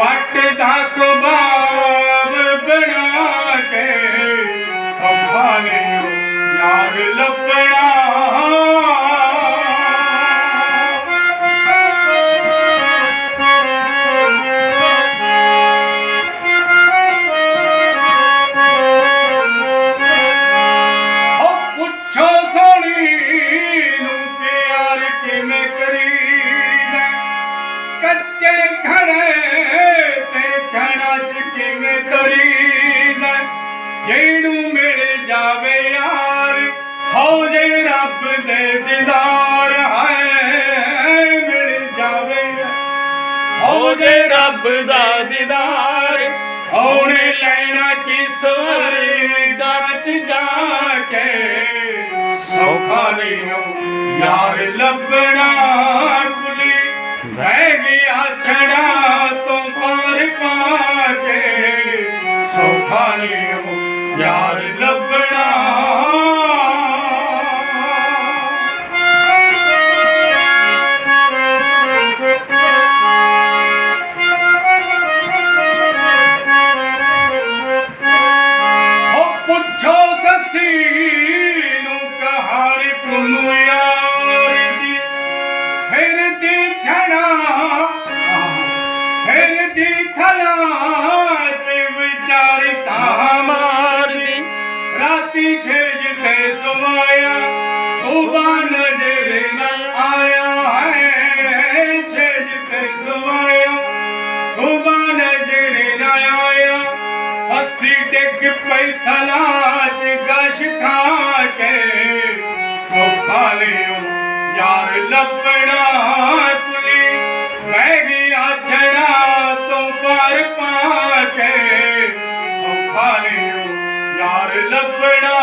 پٽ ڏاڪو وار بنا ਛਣਾ ਚ ਕਿਵੇਂ ਕਰੀਦਾ? ਜਿਹਨੂੰ ਮਿਲ ਜਾਵੇ ਯਾਰ, ਹੋ ਜੇ ਰੱਬ ਦੇ ਦੀਦਾਰ ਹੈ, ਮਿਲ ਜਾਵੇ। ਹੋ ਜੇ ਰੱਬ ਦਾ ਦੀਦਾਰ, ਉਹਨੇ ਲੈਣਾ ਕਿਸ ਵਰਗਾ ਚ ਜਾ ਕੇ? ਸੌਖਾ ਨਹੀਂ ਯਾਰ ਲੱਭਣਾ ਕੁਲੀ, ਰਹਿ ਨਹੀਂ ਲੱਭਣਾ। ਹੋ ਪੁੱਛੋ ਸੱਸੀ ਨੂੰ ਕਹਾਣੀ ਪੁੰਨੂ ਯਾਰ ਦੀ। ਫਿਰ ਦੀ ਛਣਾ, ਫਿਰ ਦੀ ਥਲਾ। महबूबान जे आया है जिथे समाया सुबान जे आया फसी डिग पई थलाच गश खा के सौखा लियो यार लपड़ा कुली मैं गया छड़ा तो पर पा के सौखा लियो यार लपड़ा